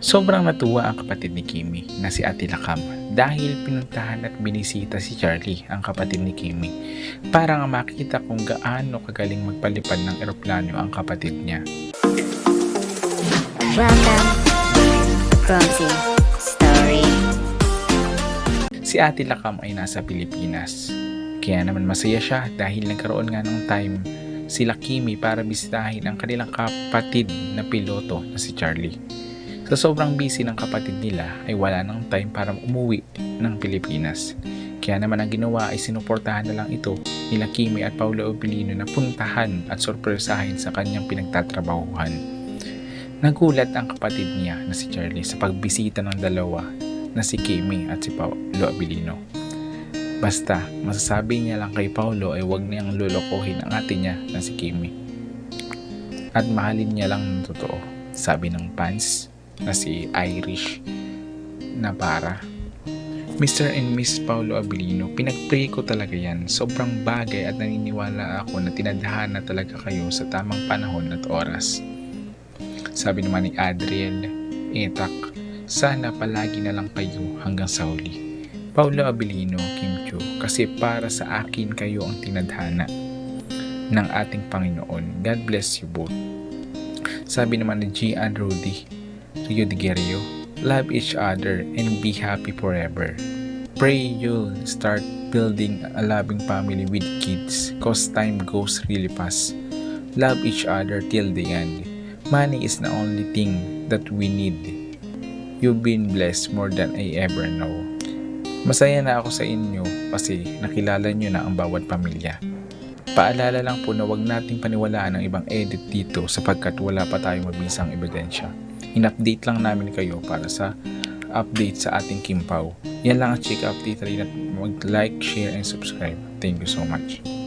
Sobrang natuwa ang kapatid ni Kimi na si Ate Lakam dahil pinuntahan at binisita si Charlie, ang kapatid ni Kimi, para nga makita kung gaano kagaling magpalipad ng eroplano ang kapatid niya. Welcome Story. Si Ate Lakam ay nasa Pilipinas. Kaya naman masaya siya dahil nagkaroon nga ng time sila Kimi para bisitahin ang kanilang kapatid na piloto na si Charlie. Sa sobrang busy ng kapatid nila ay wala ng time para umuwi ng Pilipinas. Kaya naman ang ginawa ay sinuportahan na lang ito nila Kimi at Paolo Obilino na puntahan at sorpresahin sa kanyang pinagtatrabahuhan. Nagulat ang kapatid niya na si Charlie sa pagbisita ng dalawa na si Kimi at si Paolo Abilino. Basta, masasabi niya lang kay Paolo ay huwag niyang lulukohin ang ate niya na si Kimi. At mahalin niya lang ng totoo, sabi ng fans na si Irish na para. Mr. and Miss Paolo Abilino, pinagpray ko talaga yan. Sobrang bagay at naniniwala ako na tinadhana talaga kayo sa tamang panahon at oras. Sabi naman ni Adriel, Etak, sana palagi na lang kayo hanggang sa huli. Paulo Abilino, Kim Chu, kasi para sa akin kayo ang tinadhana ng ating Panginoon. God bless you both. Sabi naman ni Gian Rudy, Rio de Guerrero, love each other and be happy forever. Pray you'll start building a loving family with kids cause time goes really fast. Love each other till the end. Money is the only thing that we need. You've been blessed more than I ever know. Masaya na ako sa inyo kasi nakilala nyo na ang bawat pamilya. Paalala lang po na wag nating paniwalaan ang ibang edit dito sapagkat wala pa tayong mabisang ebidensya. In-update lang namin kayo para sa update sa ating Kimpaw. Yan lang ang Chick Update rin at mag-like, share, and subscribe. Thank you so much.